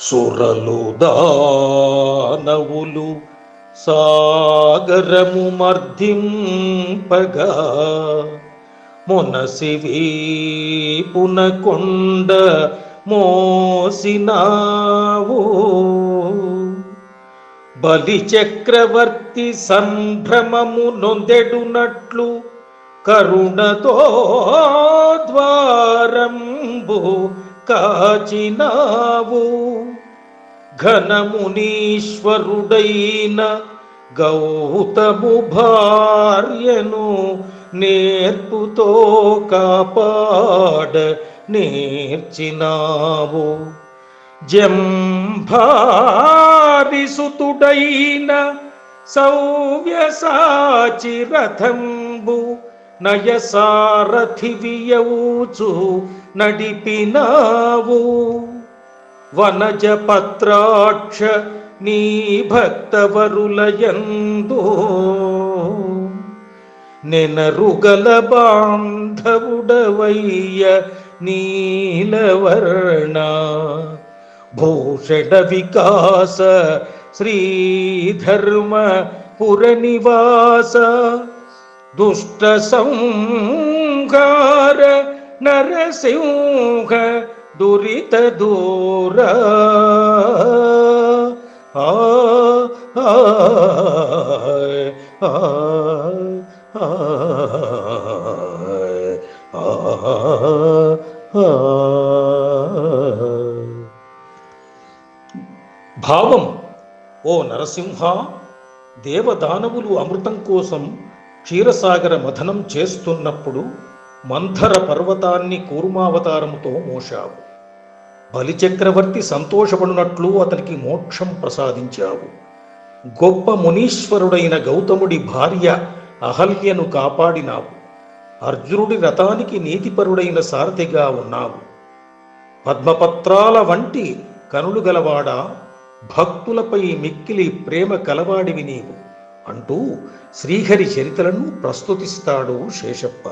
సురలు దానవులు సాగరము మర్ధింపగా మునసి వీపున మోసినావో. బలి చక్రవర్తి సంభ్రమము నొందెడునట్లు కరుణతో ద్వారంబు కాచినావు. ఘనమునీశ్వరుడైన గౌతము భార్యను నేర్పుతో కాపాడ నేర్చినావు. జంభారిసుతుడైన సౌవ్యసాచి రథంబు నయసారథి వియౌచు నడిపినావు. వనజ పత్రాక్ష నీ భక్తవరులయందు. నెనరుగల బాంధవుడవయ్య నీలవర్ణ. భూషణ వికాస శ్రీధర్మ పురనివాస. దుష్ట సంహార నరసింహ దురిత దూర. ఆ భావం ఓ నరసింహ దేవదానవులు అమృతం కోసం క్షీరసాగర మథనం చేస్తున్నప్పుడు మంథర పర్వతాన్ని కూర్మావతారముతో మోశావు. బలిచక్రవర్తి సంతోషపడినట్లు అతనికి మోక్షం ప్రసాదించావు. గొప్ప మునీశ్వరుడైన గౌతముడి భార్య అహల్యను కాపాడినావు. అర్జునుడి రథానికి నీతిపరుడైన సారథిగా ఉన్నావు. పద్మపత్రాల వంటి కనులు గలవాడా భక్తులపై మిక్కిలి ప్రేమ కలవాడివి నీవు. అంటూ శ్రీహరి చరిత్రలను ప్రస్తుతిస్తాడు శేషప్ప.